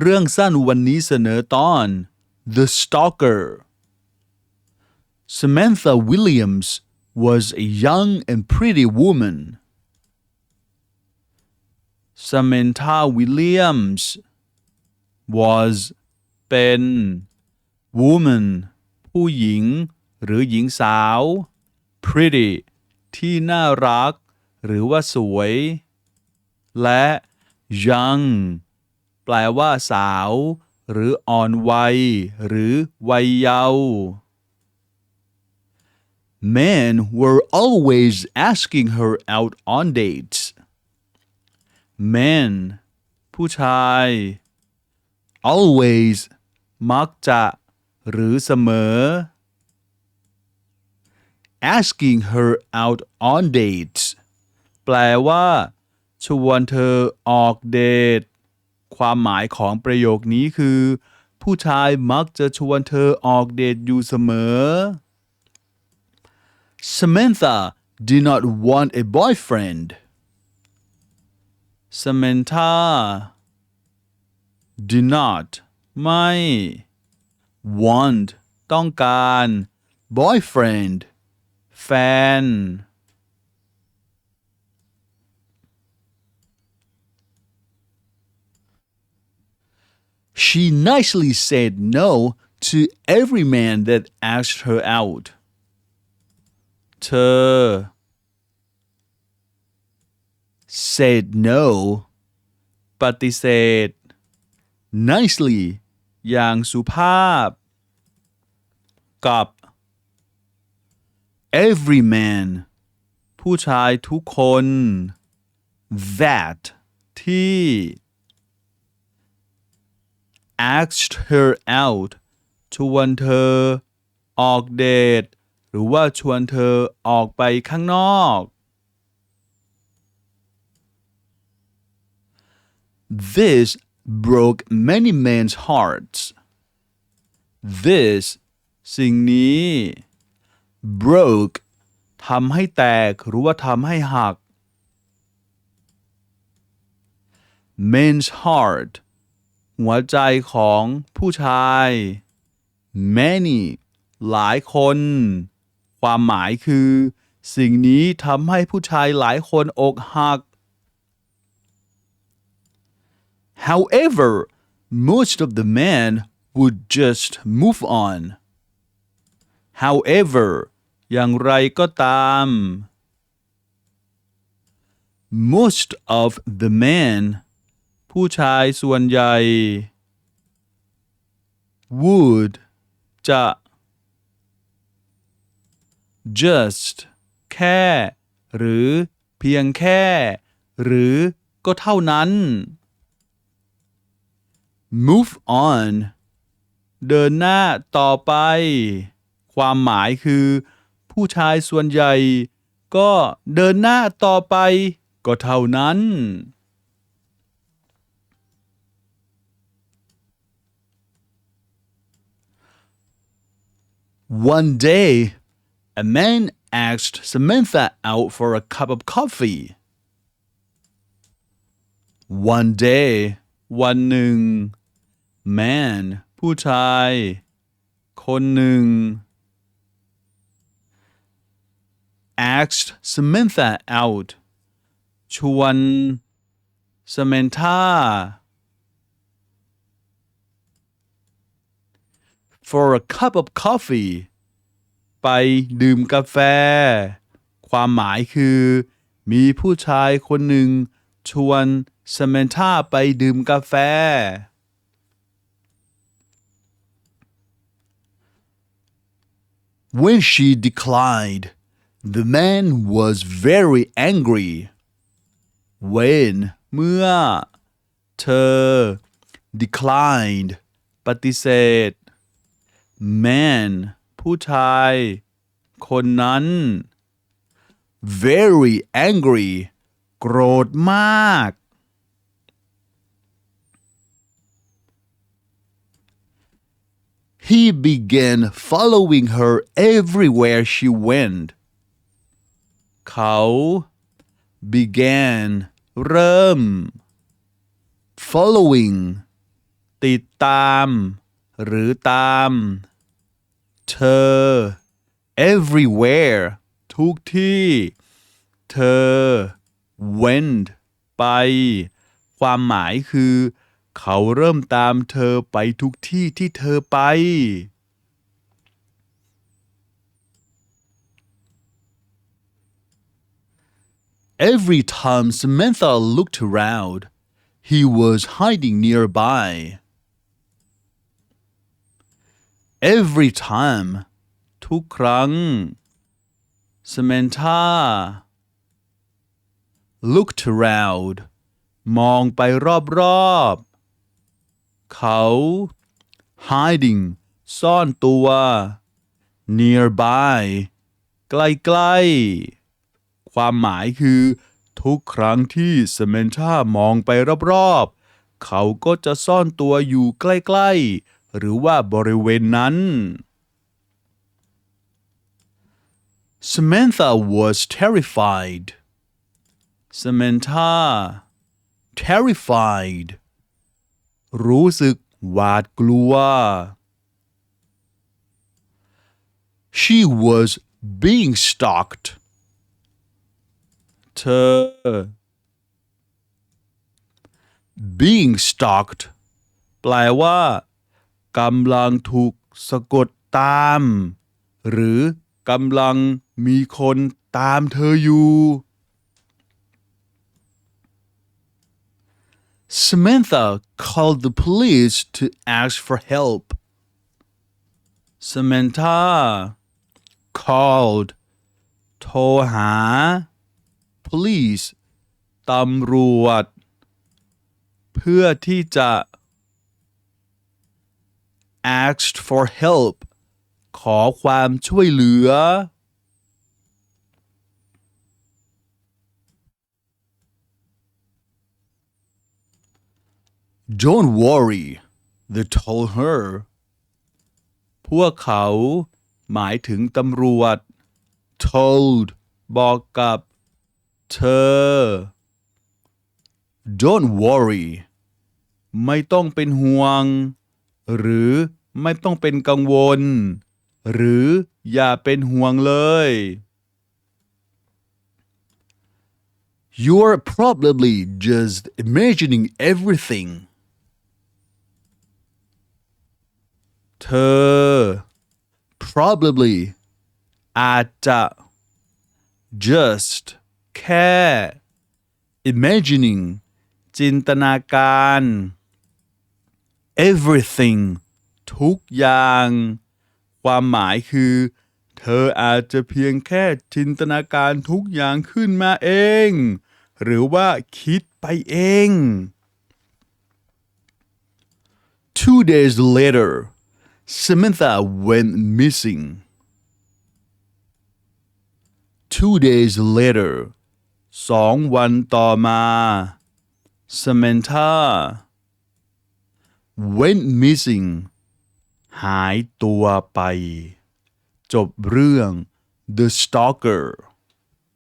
เรื่องสั้นวันนี้เสนอตอน The Stalker Samantha Williams was a young and pretty woman. Samantha Williams was เป็น woman ผู้หญิง หรือหญิงสาว pretty ที่น่ารัก หรือว่าสวย และ young แปลว่าสาว หรืออ่อนวัย หรือวัยเยาว์ Men were always asking her out on dates. Men ผู้ชาย always มักจะ หรือเสมอ asking her out on dates แปลว่า ชวนเธอออกเดท ความหมายของประโยคนี้คือ ผู้ชายมักจะชวนเธอออกเดทอยู่เสมอ Samantha did not want a boyfriend. Samantha did not ไม่ want ต้องการ boyfriend แฟน She nicely said no to every man that asked her out. เธอ said no ปฏิเสธ nicely อย่างสุภาพ กับ every man ผู้ชายทุกคน that ที่ Asked her out ชวนเธอ ออกเดท หรือว่าชวนเธอออกไปข้างนอก This broke many men's hearts. This สิ่งนี้ broke ทำให้แตกหรือว่าทำให้หัก men's heart หัวใจของผู้ชาย many หลายคน ความหมายคือ สิ่งนี้ทำให้ผู้ชายหลายคนอกหัก However, most of the men would just move on. However, อย่างไรก็ตาม most of the men ผู้ชายส่วนใหญ่ would จะ just แค่ หรือเพียงแค่ หรือก็เท่านั้น move on เดินหน้าต่อไป ความหมายคือ ผู้ชายส่วนใหญ่ ก็เดินหน้าต่อไป ก็เท่านั้น One day, a man asked Samantha out for a cup of coffee. One day วันหนึ่ง man ผู้ชาย คนหนึ่ง asked Samantha out ชวน Samantha for a cup of coffee ไปดื่มกาแฟ ความหมายคือ มีผู้ชายคนหนึ่ง ชวน Samantha ไปดื่มกาแฟ When she declined, the man was very angry. When เมื่อ เธอ declined ปฏิเสธ man ผู้ชาย คนนั้น very angry โกรธมาก He began following her everywhere she went. เขา began เริ่ม following ติดตาม หรือตาม เธอ everywhere ทุกที่ เธอ went ไป ความหมายคือ เขาเริ่มตามเธอไปทุกที่ที่เธอไป Every time Samantha looked around, he was hiding nearby. Every time ทุกครั้ง Samantha looked around มองไปรอบๆ เขา hiding ซ่อนตัว nearby ใกล้ๆ ความหมายคือ ทุกครั้งที่สเมนธามองไปรอบๆ เขาก็จะซ่อนตัวอยู่ใกล้ ๆ หรือว่าบริเวณนั้น Samantha was terrified. Samantha terrified รู้สึกหวาดกลัว She was being stalked. เธอ being stalked แปลว่า กำลังถูกสะกดตาม หรือกำลังมีคนตามเธออยู่ Samantha called the police to ask for help. Samantha called โทรหา police ตำรวจ เพื่อที่จะ asked for help ขอความช่วยเหลือ Don't worry they told her พวกเขาหมายถึงตำรวจ told บอกกับเธอ Don't worry ไม่ต้องเป็นห่วง หรือไม่ต้องเป็นกังวล หรืออย่าเป็นห่วงเลย You're probably just imagining everything. เธอ probably อาจจะ just แค่ imagining จินตนาการ everything ทุกอย่าง ความหมายคือ เธออาจจะเพียงแค่จินตนาการทุกอย่างขึ้นมาเอง หรือว่าคิดไปเอง Two days later Samantha went missing Two days later สองวันต่อมา Samantha went missing หายตัวไป จบเรื่อง The Stalker